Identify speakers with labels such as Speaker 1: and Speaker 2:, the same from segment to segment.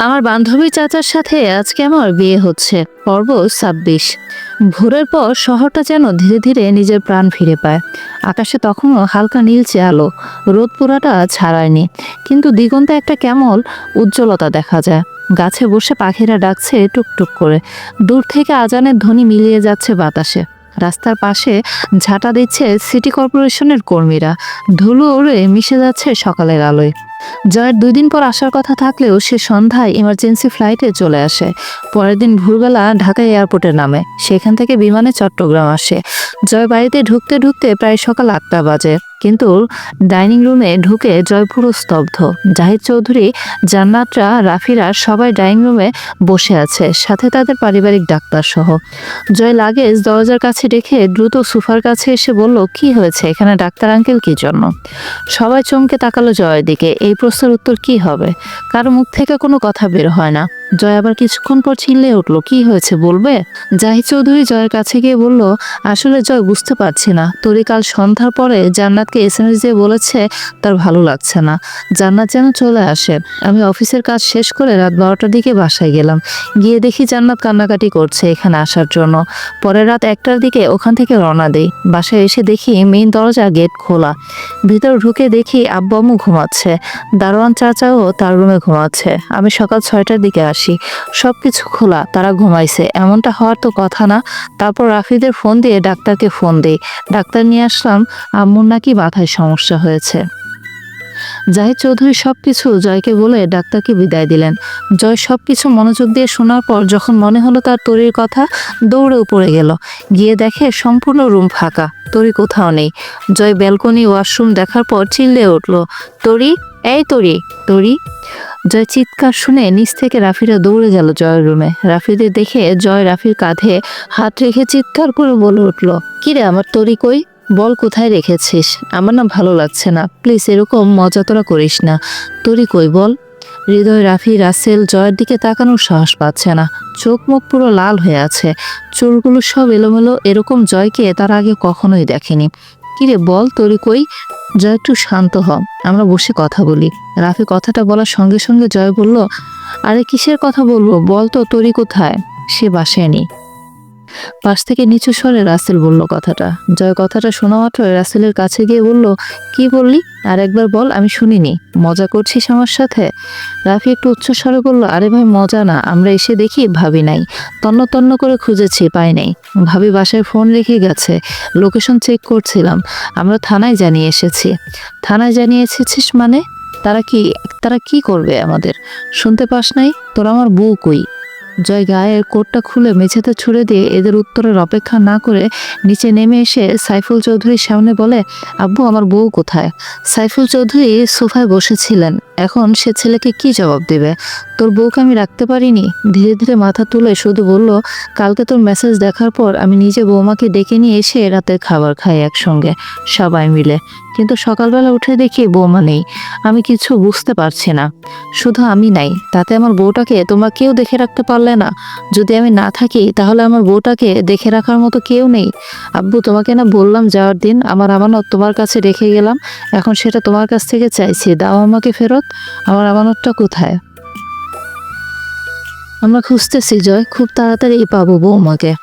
Speaker 1: আমার বান্ধবী চাচার সাথে আজকে আমার বিয়ে হচ্ছে, পর্ব ছাব্বিশ। ভোরের পর শহরটা যেন ধীরে ধীরে নিজের প্রাণ ফিরে পায়। আকাশে তখনও হালকা নীলচে আলো, রোদ পুরাটা ছাড়ায়নি। কিন্তু দিগন্তে একটা কেমন উজ্জ্বলতা দেখা যায়। গাছে বসে পাখিরা ডাকছে টুকটুক করে। দূর থেকে আজানের ধ্বনি মিলিয়ে যাচ্ছে বাতাসে। রাস্তার পাশে ঝাঁটা দিচ্ছে সিটি কর্পোরেশনের কর্মীরা। ধুলো উড়ে মিশে যাচ্ছে সকালের আলোয়। জয়ের দুই দিন পর আসার কথা থাকলেও সে সন্ধ্যায় ইমার্জেন্সি ফ্লাইটে চলে আসে। পরের দিন ভোরবেলা ঢাকা এয়ারপোর্টে নামে। সেখান থেকে বিমানে চট্টগ্রাম আসে। জয় বাড়িতে ঢুকতে ঢুকতে প্রায় সকাল আটটা বাজে। কিন্তু ডাইনিং রুমে ঢুকে জয় পুরো স্তব্ধ। জাহিদ চৌধুরী, জান্নাতরা, রাফিরা সবাই ডাইনিং রুমে বসে আছে, সাথে তাদের পারিবারিক ডাক্তার সহ জয় লাগেজ দরজার কাছে রেখে দ্রুত সুফার কাছে এসে বলল, কি হয়েছে? এখানে ডাক্তার আঙ্কেল কি জন্য? সবাই চমকে তাকালো জয়ের দিকে। এই প্রশ্নের উত্তর কি হবে? কারও মুখ থেকে কোনো কথা বের হয় না। জয় আবার কিছুক্ষণ পর চিল্লে উঠল, কি হয়েছে বলবে? জাহিদ চৌধুরী জয়ের কাছে গিয়ে বলল, আসলে জয় বুঝতে পারছি না। তোরই কাল সন্ধ্যার পরে জান্নাতকে এস এম এস দিয়ে বলেছে তার ভালো লাগছে না। জান্নাত যেন চলে আসে। আমি অফিসের কাজ শেষ করে রাত বারোটার দিকে বাসায় গেলাম। গিয়ে দেখি জান্নাত কান্নাকাটি করছে এখানে আসার জন্য। পরের রাত একটার দিকে ওখান থেকে রওনা দেই। বাসায় এসে দেখি মেইন দরজা গেট খোলা। ভিতর ঢুকে দেখি আব্বু আম্মু ঘুমাচ্ছে। দারোয়ান চাচাও তার রুমে ঘুমাচ্ছে। আমি সকাল ছয়টার দিকে আসি। সব কিছু খোলা, তারা ঘুমাইছে। এমনটা হওয়ার তো কথা না। তারপর রাফিদের ফোন দিয়ে ডাক্তারকে ফোন দিই। ডাক্তার নিয়ে আসলাম, আম্মুর নাকি মাথায় সমস্যা হয়েছে। জাহিদ চৌধুরী সব কিছু জয়কে বলে ডাক্তারকে বিদায় দিলেন। জয় সব কিছু মনোযোগ দিয়ে শোনার পর যখন মনে হলো তার তরির কথা, দৌড়ে উপরে গেল। গিয়ে দেখে সম্পূর্ণ রুম ফাঁকা। তরি কোথাও নেই। জয় ব্যালকনি ওয়াশরুম দেখার পর চিল্লে উঠল, তরি এই তরি তরি। জয় চিৎকার শুনে নিচ থেকে রাফিরা দৌড়ে গেল জয়ের রুমে। রাফিদের দেখে জয় রাফির কাঁধে হাত রেখে চিৎকার করে বলে উঠল, কিরে, আমার তরি কই? বল, কোথায় রেখেছিস? আমার না ভালো লাগছে না। প্লিজ, এরকম মজা তোরা করিস না। তরি কই, বল? হৃদয় রাফি রাসেল জয়ের দিকে তাকানোর সাহস পাচ্ছে না। চোখ মুখ পুরো লাল হয়ে আছে। চুলগুলো সব এলোমেলো। এরকম জয়কে তার আগে কখনোই দেখেনি। কিরে বল তোর কই? জয়, একটু শান্ত হ। আমরা বসে কথা বলি। রাফি কথাটা বলার সঙ্গে সঙ্গে জয় বলল, আরে কিসের কথা বলব? বল তো, তোরই কোথায়? সে বাসায় নেই। পাশ থেকে নিচু স্বরে রাসেল বলল কথাটা। জয় কথাটা শোনা মাত্র রাসেলের কাছে গিয়ে বলল, কি বললি? আর একবার বল, আমি শুনিনি। মজা করছিস আমার সাথে? রাফি একটু উচ্চস্বরে বলল, আরে ভাই, মজা না। আমরা এসে দেখি, ভাবি নাই। তন্ন তন্ন করে খুঁজেছি, পাই নাই। ভাবি বাসায় ফোন রেখে গেছে। লোকেশন চেক করছিলাম। আমরা থানায় জানিয়ে এসেছি। থানায় জানিয়ে এসেছিস মানে? তারা কি তারা কি করবে আমাদের? শুনতে পাস নাই? তোর আমার বউ কই? জয় গায়ের কোটটা খুলে মেঝেতে ছুড়ে দিয়ে এদের উত্তরের অপেক্ষা না করে নিচে নেমে এসে সাইফুল চৌধুরীর সামনে বলে, আব্বু, আমার বউ কোথায়? সাইফুল চৌধুরী সোফায় বসেছিলেন। এখন সে ছেলেকে কি জবাব দেবে? তোর বউকে আমি রাখতে পারিনি? ধীরে ধীরে মাথা তুলে শুধু বলল, কালকে তোর মেসেজ দেখার পর আমি নিজে বৌমাকে ডেকে নিয়ে এসে রাতের খাবার খাই একসঙ্গে, সবাই মিলে। কিন্তু সকালবেলা উঠে দেখি বৌমা নেই। আমি কিছু বুঝতে পারছি না। শুধু আমি নাই, তাতে আমার বউটাকে তোমরা কেউ দেখে রাখতে পারলে না? যদি আমি না থাকি, তাহলে আমার বউটাকে দেখে রাখার মতো কেউ নেই। আব্বু, তোমাকে না বললাম যাওয়ার দিন আমার আমানত তোমার কাছে রেখে গেলাম। এখন সেটা তোমার কাছ থেকে চাইছি। দাও আমাকে ফেরত। আমার আমানতটা কোথায়? আমরা খুঁজতেছি, জয়। খুব তাড়াতাড়ি পাবো বৌমাকে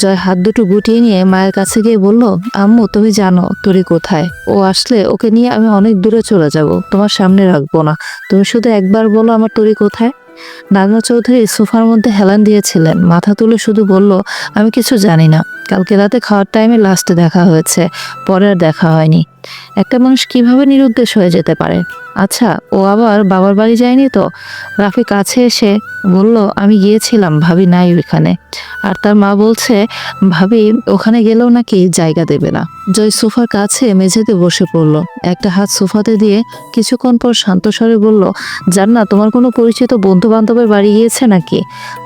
Speaker 1: জয় হাত দুটো গুটিয়ে নিয়ে মায়ের কাছে গিয়ে বলল, আম্মু, তুমি জানো তোরি কোথায়। ও আসলে ওকে নিয়ে আমি অনেক দূরে চলে যাব। তোমার সামনে রাখব না। তুমি শুধু একবার বলো আমার তরি কোথায়। নাগনা চৌধুরী সোফার মধ্যে হেলান দিয়েছিলেন। মাথা তুলে শুধু বলল আমি কিছু জানি না। কালকে রাতে খাওয়ার টাইমে লাস্টে দেখা হয়েছে, পরে আর দেখা হয়নি। একটা মানুষ কীভাবে নিরুদ্দেশ হয়ে যেতে পারে? আচ্ছা ও আবার বাবার বাড়ি যায়নি তো? রাফি কাছে এসে বলল, আমি গিয়েছিলাম, ভাবি নাই ওইখানে। আর তার মা বলছে, ভাবি, ওখানে গেলেও নাকি জায়গা দেবে না। জয় সোফার কাছে মেঝেতে বসে পড়ল। একটা হাত সোফাতে দিয়ে কিছুক্ষণ পর শান্ত স্বরে বলল জান্না তোমার কোনো পরিচিত বন্ধু বান্ধবের বাড়ি গিয়েছে নাকি?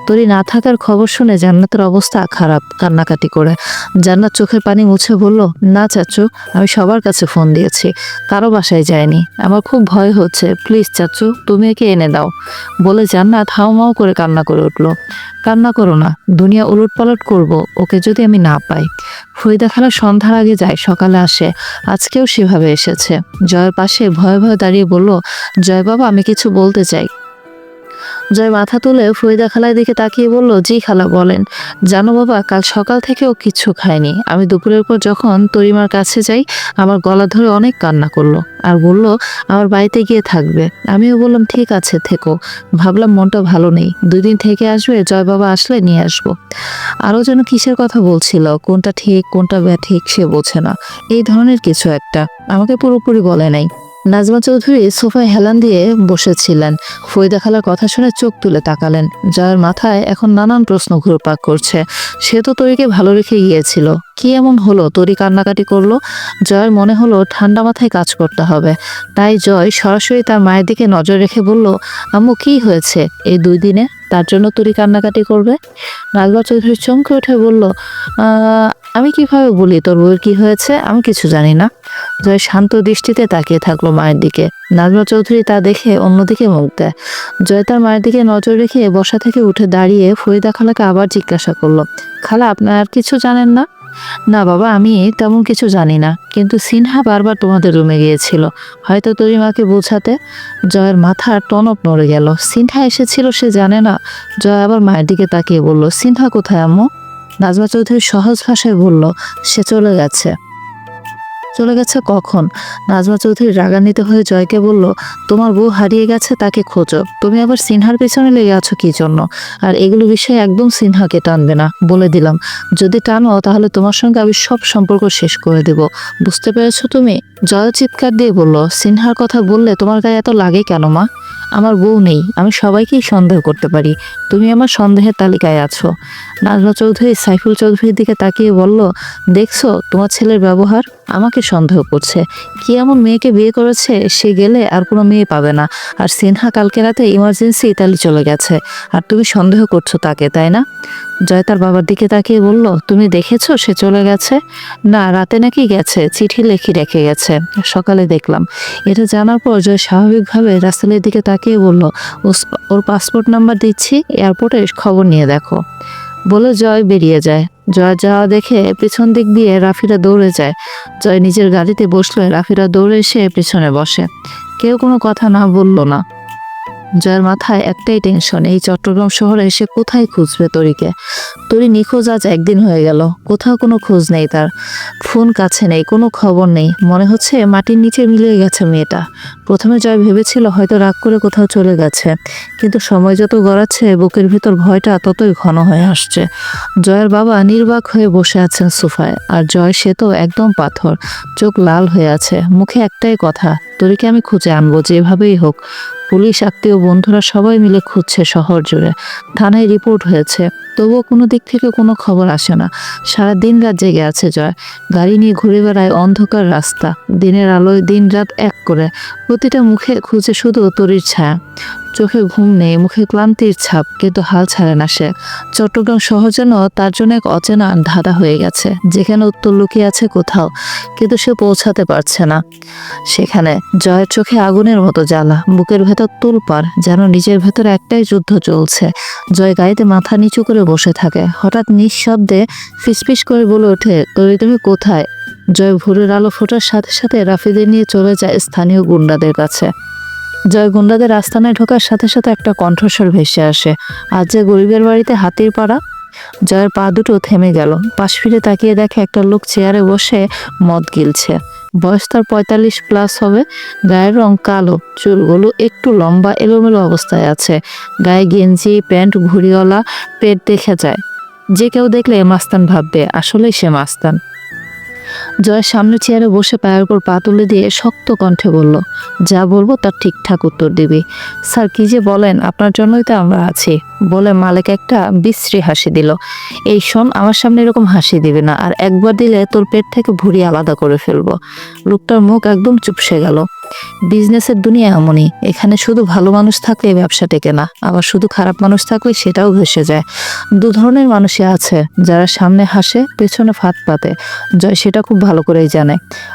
Speaker 1: তোরই না থাকার খবর শুনে জান্নাতের অবস্থা খারাপ, কান্নাকাটি করে। জান্নাত চোখের পানি মুছে বলল, না চাচু, আমি সবার কাছে ফোন দিয়েছি। কারও বাসায় যায়নি। আমার খুব ভয় হচ্ছে। প্লিজ চাচু, তুমি একে এনে দাও। বলে জান্নাত হাউমাউ করে কান্না করে উঠল। কান্না করো না, দুনিয়া উলট পালট করব, ওকে যদি আমি না পাই। ফরিদা খালা সন্ধ্যার আগে যায়, সকালে আসে। আজকেও সেভাবে এসেছে। জয়ের পাশে ভয়ে ভয়ে দাঁড়িয়ে বলল, জয় বাবা, আমি কিছু বলতে চাই। জয় মাথা তুলে ফরিদা খালার দিকে তাকিয়ে বলল, জি খালা, বলেন। জানো বাবা, কাল সকাল থেকেও কিচ্ছু খায়নি আমি দুপুরের পর যখন তরিমার কাছে যাই, আমার গলা ধরে অনেক কান্না করল। আর বলল, আমার বাড়িতে গিয়ে থাকবে। আমিও বললাম, ঠিক আছে, থেকো। ভাবলাম, মনটা ভালো নেই। দুই দিন থেকে আসবে, জয় বাবা আসলে নিয়ে আসব। আরও যেন কিসের কথা বলছিল, কোনটা ঠিক, কোনটা ব্যাঠিক, সে বোঝে না। এই ধরনের কিছু একটা। আমাকে পুরোপুরি বলে নাই। নাজমা চৌধুরী সোফায় হেলান দিয়ে বসেছিলেন। ফরিদা খালার কথা শুনে চোখ তুলে তাকালেন যার মাথায় এখন নানান প্রশ্ন ঘুরপাক করছে। সে তো তরিকে ভালো রেখে গিয়েছিল। কি এমন হলো? তরি কান্নাকাটি করল জয়ের মনে হলো ঠান্ডা মাথায় কাজ করতে হবে। তাই জয় সরাসরি তার মায়ের দিকে নজর রেখে বলল আম্মু কি হয়েছে? এই দুই দিনে তার জন্য তরি কান্নাকাটি করবে? নাজমা চৌধুরী চমকে উঠে বলল "আহ, আমি কীভাবে বলি তোর বউয়ের কি হয়েছে? আমি কিছু জানি না। জয় শান্ত দৃষ্টিতে তাকিয়ে থাকল মায়ের দিকে। নাজমা চৌধুরী তা দেখে অন্যদিকে মুখ দেয়। জয় তার মায়ের দিকে নজর রেখে বসা থেকে উঠে দাঁড়িয়ে ফরিদা খালাকে আবার জিজ্ঞাসা করল, খালা, আপনার আর কিছু জানেন না? না বাবা, আমি তেমন কিছু জানি না, কিন্তু সিনহা বারবার তোমাদের রুমে গিয়েছিল। হয়তো তরিমাকে বোঝাতে? জয়ের মাথার টনক নড়ে গেল। সিনহা এসেছিল সে জানে না। জয় আবার মায়ের দিকে তাকিয়ে বলল, সিনহা কোথায় আম্মু? নাজমা চৌধুরী সহজ ভাষায় বলল সে চলে গেছে। চলে গেছে কখন? নাজমা চৌধুরী রাগান্বিত হয়ে জয়কে বলল, তোমার বউ হারিয়ে গেছে, তাকে খোঁজো। তুমি আবার সিনহার পেছনে লেগে আছো কি জন্য? আর এগুলো বিষয়ে একদম সিনহাকে টানবে না। বলে দিলাম, যদি টানো, তাহলে তোমার সঙ্গে আমি সব সম্পর্ক শেষ করে দেব। বুঝতে পেরেছ তুমি? জয় চিৎকার দিয়ে বলল, সিনহার কথা বললে তোমার গায়ে এত লাগে কেন মা? আমার বউ নেই, আমি সবাইকেই সন্দেহ করতে পারি। তুমি আমার সন্দেহের তালিকায় আছো। নাজমা চৌধুরী সাইফুল চৌধুরীর দিকে তাকিয়ে বলল, দেখছ, তোমার ছেলের ব্যবহার? আমাকে সন্দেহ করছে। কি এমন মেয়েকে বিয়ে করেছে? সে গেলে আর কোনো মেয়ে পাবে না। আর সিনহা কালকে রাতে ইমার্জেন্সি ইতালি চলে গেছে। আর তুমি সন্দেহ করছ তাকে, তাই না? জয় তার বাবার দিকে তাকিয়ে বলল, তুমি দেখেছ সে চলে গেছে? না, রাতে নাকি গেছে। চিঠি লেখি রেখে গেছে। সকালে দেখলাম। এটা জানার পর জয় স্বাভাবিকভাবে রাস্তালের দিকে তাকিয়ে বলল, "ওস- ওর পাসপোর্ট নাম্বার দিচ্ছি এয়ারপোর্টে খবর নিয়ে দেখো। বলে জয় বেরিয়ে যায়। জয় যাওয়া দেখে পিছন দিক দিয়ে রাফিরা দৌড়ে যায়। জয় নিজের গাড়িতে বসলে রাফিরা দৌড়ে এসে পিছনে বসে। কেউ কোনো কথা না বলল না। জয়ের মাথায় একটাই টেনশন এই চট্টগ্রাম শহরে এসে কোথায় খুঁজবে তরিকে? তরি নিখোঁজ আজ একদিন হয়ে গেল, কোথাও কোনো খোঁজ নেই তার। ফোন কাছে নেই, কোনো খবর নেই। মনে হচ্ছে মাটির নিচে মিলিয়ে গেছে মেয়েটা। প্রথমে জয় ভেবেছিল হয়তো রাগ করে কোথাও চলে গেছে। কিন্তু সময় যত গড়াচ্ছে, বুকের ভিতর ভয়টা ততই ঘন হয়ে আসছে। জয়ের বাবা নির্বাক হয়ে বসে আছেন সোফায়, আর জয় সে তো একদম পাথর, চোখ লাল হয়ে আছে, মুখে একটাই কথা তরিকে আমি খুঁজে আনব, যেভাবেই হোক। পুলিশ, আত্মীয়, বন্ধুরা সবাই মিলে খুঁজছে শহর জুড়ে। থানায় রিপোর্ট হয়েছে। তবুও কোনো দিক থেকে কোনো খবর আসে না। সারা দিন রাত জেগে আছে জয়। গাড়ি নিয়ে ঘুরে বেড়ায় অন্ধকার রাস্তা। দিনের আলোয় দিন রাত এক করে। প্রতিটা মুখে খুঁজে শুধু তরির ছায়া। চোখে ঘুম নেই, মুখে ক্লান্তির ছাপ, কিন্তু হাল ছাড়ে না সে। চট্টগ্রাম শহর যেন তার জন্য এক অচেনা ধাঁধা হয়ে গেছে। যেখানে উত্তর লুকিয়ে আছে কোথাও, কিন্তু সে পৌঁছাতে পারছে না। সেখানে জয়ের চোখে আগুনের মতো জ্বালা, বুকের ভেতর তুলপার যেন নিজের ভেতর একটাই যুদ্ধ চলছে। জয় গাড়িতে মাথা নিচু করে বসে থাকে। হঠাৎ নিঃশব্দে ফিসফিস করে বলে ওঠে তবে তুমি কোথায়? জয় ভোরের আলো ফোটার সাথে সাথে রাফিদের নিয়ে চলে যায় স্থানীয় গুন্ডাদের কাছে। জয় গুন্ডাদের আস্তানায় ঢোকার সাথে সাথে একটা কণ্ঠস্বর ভেসে আসে, আজ যে গরিবের বাড়িতে হাতির পাড়া? জয়ের পা দুটো থেমে গেল। পাশ ফিরে তাকিয়ে দেখে একটা লোক চেয়ারে বসে মদ গিলছে। বয়স তার পঁয়তাল্লিশ প্লাস হবে। গায়ের রং কালো, চুলগুলো একটু লম্বা, এলোমেলো অবস্থায় আছে। গায়ে গেঞ্জি, প্যান্ট, ঘুড়িওয়ালা, পেট দেখা যায়। যে কেউ দেখলে মাস্তান ভাববে, আসলেই সে মাস্তান। জয়ের সামনে চেয়ারে বসে পায়ের উপর পা তুলে দিয়ে শক্ত কণ্ঠে বলল, যা বলব তার ঠিকঠাক উত্তর দিবি। স্যার, কি যে বলেন, আপনার জন্যই তো আমরা আছি। বলে মালিক একটা বিশ্রী হাসি দিল। এই শোন, আমার সামনে এরকম হাসি দিবে না, আর একবার দিলে তোর পেট থেকে ভুড়ি আলাদা করে ফেলব। লোকটার মুখ একদম চুপসে গেল। বিজনেসের দুনিয়া এমনই। এখানে শুধু ভালো মানুষ থাকলে ব্যবসা টেকে না, আবার শুধু খারাপ মানুষ থাকলে সেটাও ভেসে যায়। দু ধরনের মানুষই আছে, যারা সামনে হাসে, পেছনে ফাঁদ পাতে জয় সেটা খুব ভালো করেই জানে।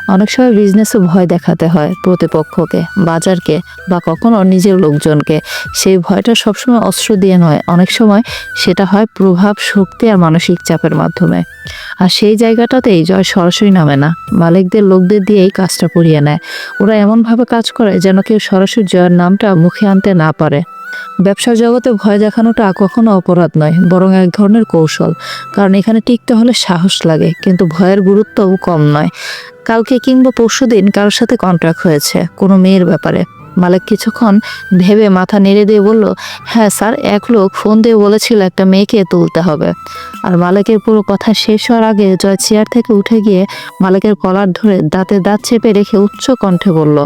Speaker 1: অনেক সময় বিজনেসে ভয় দেখাতে হয় প্রতিপক্ষকে, বাজারকে, বা কখনো নিজের লোকজনকে। সেই ভয়টা সবসময় অস্ত্র দিয়ে নয়, অনেক সময় সেটা হয় প্রভাব, শক্তি আর মানসিক চাপের মাধ্যমে। আর সেই জায়গাটাতেই জয় সরাসরি নামে না, মালিকদের, লোকদের দিয়েই কাজটা করিয়ে নেয়। ওরা এমনভাবে কাজ করে যেন কেউ সরাসরি জয়ের নামটা মুখে আনতে না পারে। ব্যবসার জগতে ভয় দেখানোটা কখনো অপরাধ নয়, বরং এক ধরনের কৌশল। কারণ এখানে টিকতে হলে সাহস লাগে, কিন্তু ভয়ের গুরুত্বও কম নয়। কালকে কিংবা পরশুদিন কারোর সাথে কন্ট্রাক্ট হয়েছে, কোনো মেয়ের ব্যাপারে। মালিক কিছুক্ষণ ভেবে মাথা নেড়ে দিয়ে বলল হ্যাঁ স্যার, এক লোক ফোন দিয়ে বলেছিল একটা মেয়েকে তুলতে হবে। আর মালিকের পুরো কথা শেষ হওয়ার আগে জয় চেয়ার থেকে উঠে গিয়ে মালিকের কলার ধরে দাঁতে দাঁত চেপে রেখে উচ্চ কণ্ঠে বলল,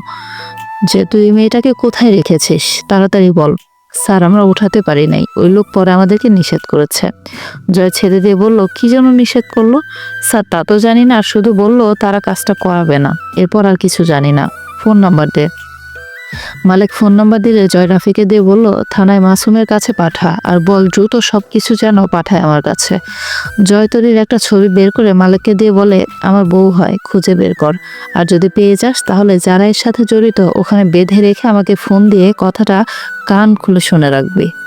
Speaker 1: যে তুই মেয়েটাকে কোথায় রেখেছিস? তাড়াতাড়ি বল। স্যার, আমরা উঠাতে পারি নাই। ওই লোক পরে আমাদেরকে নিষেধ করেছে। জয় ছেড়ে দিয়ে বলল, কি যেন নিষেধ করল? স্যার, তা তো জানি না শুধু বলল তারা কাজটা করাবে না। এরপর আর কিছু জানি না। ফোন নাম্বার দে। মালিক ফোন নাম্বার দিলে জয় রাফিকে দিয়ে বলল, থানায় মাসুমের কাছে পাঠা আর বল দ্রুত সব কিছু যেন পাঠায় আমার কাছে। জয়তরীর একটা ছবি বের করে মালিককে দিয়ে বলে, আমার বউ হয়, খুঁজে বের কর। আর যদি পেয়ে যাস, তাহলে যারা এর সাথে জড়িত, ওখানে বেঁধে রেখে আমাকে ফোন দিয়ে কথাটা কান খুলে শুনে রাখবি।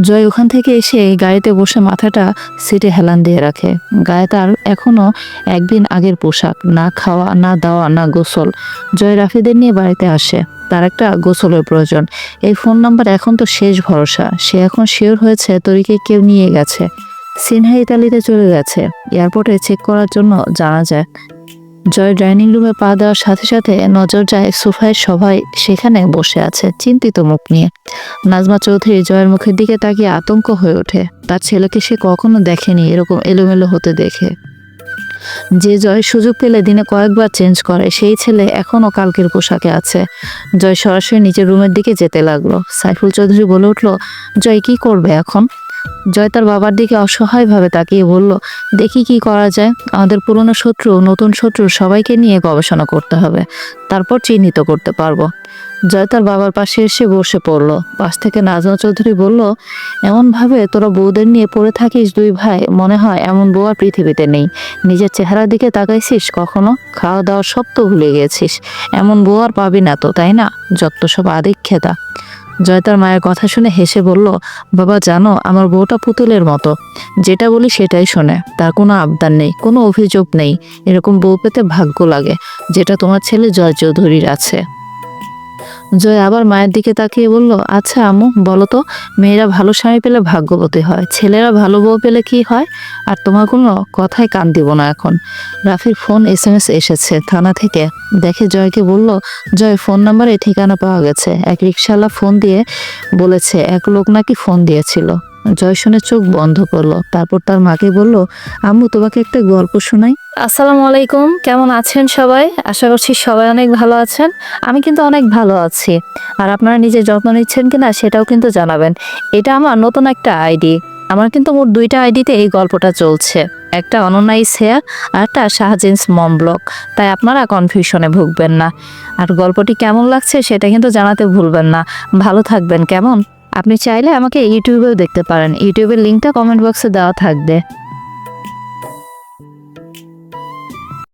Speaker 1: জয় ওখান থেকে এসে গাড়িতে বসে মাথাটা সিটে হেলান দিয়ে রাখে। গায়ে তার এখনও একদিন আগের পোশাক, না খাওয়া, না দাওয়া, না গোসল। জয় রাফিদের নিয়ে বাড়িতে আসে। তার একটা গোসলের প্রয়োজন। এই ফোন নাম্বার এখন তো শেষ ভরসা। সে এখন শিওর হয়েছে তরিকে কেউ নিয়ে গেছে। সিনহা ইতালিতে চলে গেছে। এয়ারপোর্টে চেক করার জন্য জানা যায়। জয় ডাইনিং রুমে পা দেওয়ার সাথে সাথে নজর যায় সোফায় সবাই, সেখানে বসে আছে চিন্তিত মুখ নিয়ে। নাজমা চৌধুরী জয়ের মুখের দিকে তাকিয়ে আতঙ্ক হয়ে ওঠে। তার ছেলেকে সে কখনো দেখেনি এরকম এলোমেলো হতে দেখে। যে জয় সুযোগ পেলে দিনে কয়েকবার চেঞ্জ করে, সেই ছেলে এখনও কালকের পোশাকে আছে। জয় সরাসরি নিজের রুমের দিকে যেতে লাগল। সাইফুল চৌধুরী বলে উঠল, জয়, কি করবে এখন? জয় তার বাবার দিকে অসহায়ভাবে তাকিয়ে বলল, দেখি কি করা যায়। আমাদের পুরনো শত্রু, নতুন শত্রু সবাইকে নিয়ে গবেষণা করতে হবে। তারপর চিহ্নিত করতে পারব। জয় তার বাবার পাশে এসে বসে পড়ল। পাশ থেকে নাজমা চৌধুরী বলল, এমনভাবে তোরা বউদের নিয়ে পড়ে থাকিস দুই ভাই, মনে হয় এমন বউ আর পৃথিবীতে নেই। নিজের চেহারার দিকে তাকাইছিস কখনো? খাওয়া দাওয়া সব তো ভুলে গেছিস। এমন বউ আর পাবি না তো, তাই না? যত সব আদিক্ষেতা। জয় তার মায়ের কথা শুনে হেসে বলল, বাবা, জানো, আমার বউটা পুতুলের মতো। যেটা বলি সেটাই শোনে। তার কোনো আবদার নেই, কোনো অভিযোগ নেই। এরকম বউ পেতে ভাগ্য লাগে। যেটা তোমার ছেলে জয় চৌধুরীর আছে। জয় আবার মায়ের দিকে তাকিয়ে বলল আচ্ছা আম্মু, বলো তো, মেয়েরা ভালো স্বামী পেলে ভাগ্যবতী হয়, ছেলেরা ভালো বউ পেলে কি হয়? আর তোমার কোনো কথায় কান দিব না এখন। রাফির ফোন এস এম এস এসেছে থানা থেকে। দেখে জয়কে বলল, জয়, ফোন নাম্বারে ঠিকানা পাওয়া গেছে। এক রিক্সাওয়ালা ফোন দিয়ে বলেছে, এক লোক নাকি ফোন দিয়েছিল। জয় শুনে চোখ বন্ধ করল। তারপর তার মাকে বলল, আম্মু, তোমাকে একটা গল্প শোনাই। আসসালামু আলাইকুম। কেমন আছেন সবাই? আশা করছি সবাই অনেক ভালো আছেন। আমি কিন্তু অনেক ভালো আছি। আর আপনারা নিজের যত্ন নিচ্ছেন কিনা সেটাও কিন্তু জানাবেন। এটা আমার নতুন একটা আইডি। আমার কিন্তু মোট দুইটা আইডিতে এই গল্পটা চলছে। একটা অননাইস হেয়ার আর একটা শাহজিন্স মম ব্লগ তাই আপনারা কনফিউশনে ভুগবেন না। আর গল্পটি কেমন লাগছে সেটা কিন্তু জানাতে ভুলবেন না। ভালো থাকবেন। কেমন? আপনি চাইলে আমাকে ইউটিউবেও দেখতে পারেন। ইউটিউবের লিঙ্কটা কমেন্ট বক্সে দেওয়া থাকবে।